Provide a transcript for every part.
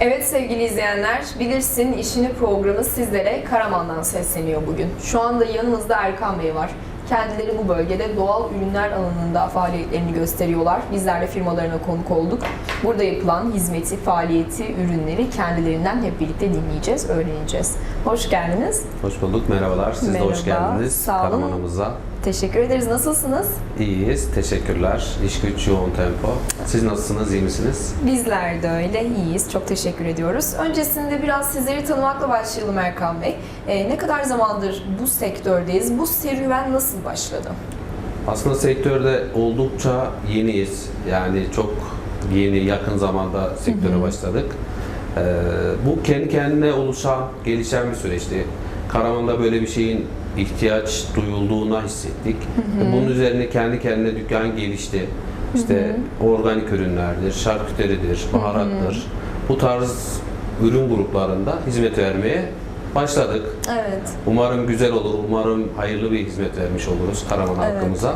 Evet sevgili izleyenler, Bilirsin işini programı sizlere Karaman'dan sesleniyor bugün. Şu anda yanımızda Erkan Bey var. Kendileri bu bölgede doğal ürünler alanında faaliyetlerini gösteriyorlar. Bizler de firmalarına konuk olduk. Burada yapılan hizmeti, faaliyeti, ürünleri kendilerinden hep birlikte dinleyeceğiz, öğreneceğiz. Hoş geldiniz. Hoş bulduk, merhabalar. Siz de hoş Merhaba, geldiniz sağ olun. Karamanımıza. Teşekkür ederiz. Nasılsınız? İyiyiz, teşekkürler. İş güç yoğun tempo. Siz nasılsınız, iyi misiniz? Bizler de öyle iyiyiz. Çok teşekkür ediyoruz. Öncesinde biraz sizleri tanımakla başlayalım Erkan Bey. Ee, ne kadar zamandır bu sektördeyiz? Bu serüven nasıl başladı? Aslında sektörde oldukça yeniyiz. Yani çok yeni, yakın zamanda sektöre başladık. Ee, bu kendi kendine oluşan, gelişen bir süreçti. Karaman'da böyle bir şeyin ihtiyaç duyulduğuna hissettik. Ve Bunun üzerine kendi kendine dükkan gelişti. İşte organik ürünlerdir, şarküteridir, baharattır. Bu tarz ürün gruplarında hizmet vermeye başladık. Evet. Umarım güzel olur, umarım hayırlı bir hizmet vermiş oluruz Karaman halkımıza.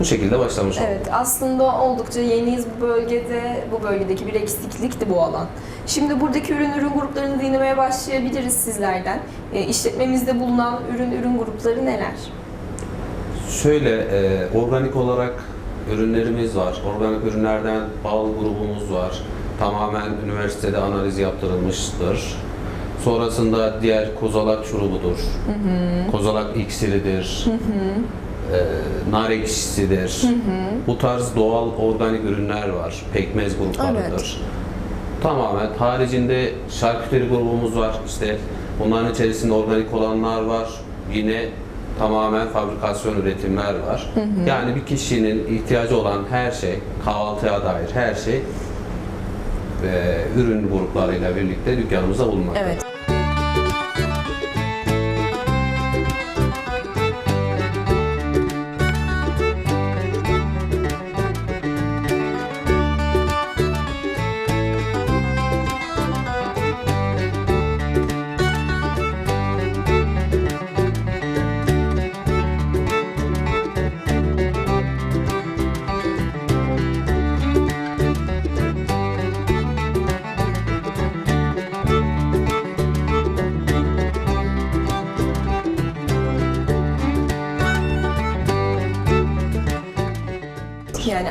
Bu şekilde başlamış olduk. Evet, aslında oldukça yeniyiz bu bölgede. Bu bölgedeki bir eksiklikti bu alan. Şimdi buradaki ürün ürün gruplarını dinlemeye başlayabiliriz sizlerden. E, işletmemizde bulunan ürün ürün grupları neler? Şöyle e, organik olarak ürünlerimiz var. Organik ürünlerden bal grubumuz var. Tamamen üniversitede analiz yaptırılmıştır. Sonrasında diğer kozalak şurubudur. Kozalak iksiridir. E, nar ekşisidir. Bu tarz doğal organik ürünler var. Pekmez gruplarıdır. Evet. Tamamen haricinde şarküteri grubumuz var. İşte bunların içerisinde organik olanlar var. Yine tamamen fabrikasyon üretimler var. Yani bir kişinin ihtiyacı olan her şey, kahvaltıya dair her şey ve ürün gruplarıyla birlikte dükkanımızda bulunmakta. Evet.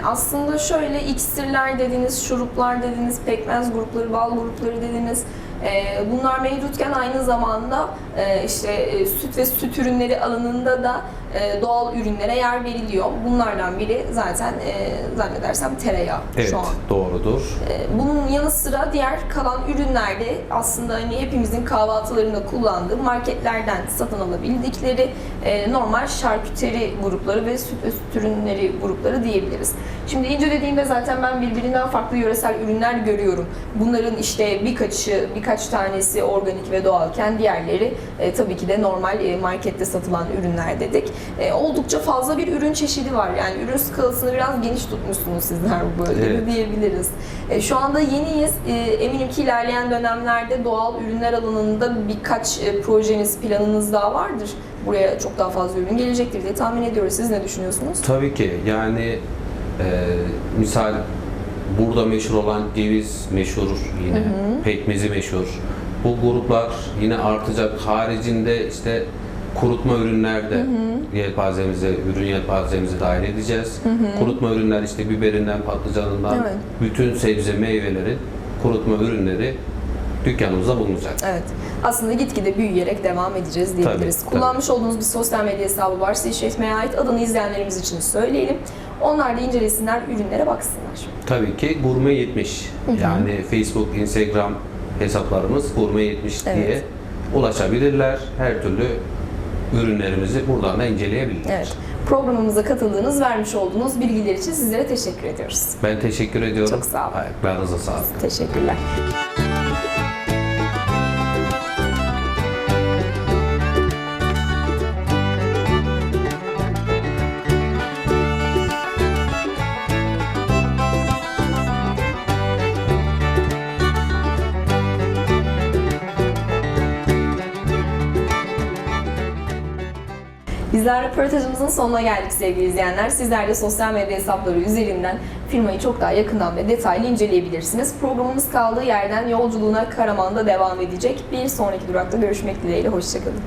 Aslında şöyle iksirler dediniz, şuruplar dediniz, pekmez grupları, bal grupları dediniz. Ee, bunlar mevcutken aynı zamanda e, işte e, süt ve süt ürünleri alanında da e, doğal ürünlere yer veriliyor. Bunlardan biri zaten e, zannedersem tereyağı Evet, şu an. doğrudur. Ee, Bunun yanı sıra diğer kalan ürünlerde aslında hani hepimizin kahvaltılarında kullandığı marketlerden satın alabildikleri e, normal şarküteri grupları ve süt süt ürünleri grupları diyebiliriz. Şimdi incelediğimde zaten ben birbirinden farklı yöresel ürünler görüyorum. Bunların işte birkaçı, birkaç tanesi organik ve doğalken diğerleri e, tabii ki de normal e, markette satılan ürünler dedik. E, oldukça fazla bir ürün çeşidi var. Yani ürün skalasını biraz geniş tutmuşsunuz sizler bu bölgede Evet. diyebiliriz. E, şu anda yeniyiz. E, eminim ki ilerleyen dönemlerde doğal ürünler alanında birkaç e, projeniz, planınız daha vardır. Buraya çok daha fazla ürün gelecektir diye tahmin ediyoruz. Siz ne düşünüyorsunuz? Tabii ki yani e, misal burada meşhur olan ceviz meşhur yine, pekmezi meşhur. Bu gruplar yine artacak. Haricinde işte kurutma ürünler de yelpazemize, ürün yelpazemize dahil edeceğiz. Kurutma ürünler işte biberinden, patlıcanından, Evet. bütün sebze, meyvelerin kurutma ürünleri dükkanımızda bulunacak. Evet. Aslında gitgide büyüyerek devam edeceğiz diyebiliriz. Tabii, Kullanmış olduğunuz bir sosyal medya hesabı varsa işletmeye ait adını izleyenlerimiz için söyleyelim. Onlar da incelesinler, ürünlere baksınlar. Tabii ki Gurme 70. Yani Facebook, Instagram hesaplarımız Gurme 70 Evet. diye ulaşabilirler. Her türlü ürünlerimizi buradan da inceleyebilirler. Evet. Programımıza katıldığınız, vermiş olduğunuz bilgiler için sizlere teşekkür ediyoruz. Ben teşekkür ediyorum. Çok sağ olun. Ayaklarınıza sağlık. Teşekkürler. Bizler röportajımızın sonuna geldik sevgili izleyenler. Sizler de sosyal medya hesapları üzerinden firmayı çok daha yakından ve detaylı inceleyebilirsiniz. Programımız kaldığı yerden yolculuğuna Karaman'da devam edecek. Bir sonraki durakta görüşmek dileğiyle. Hoşçakalın.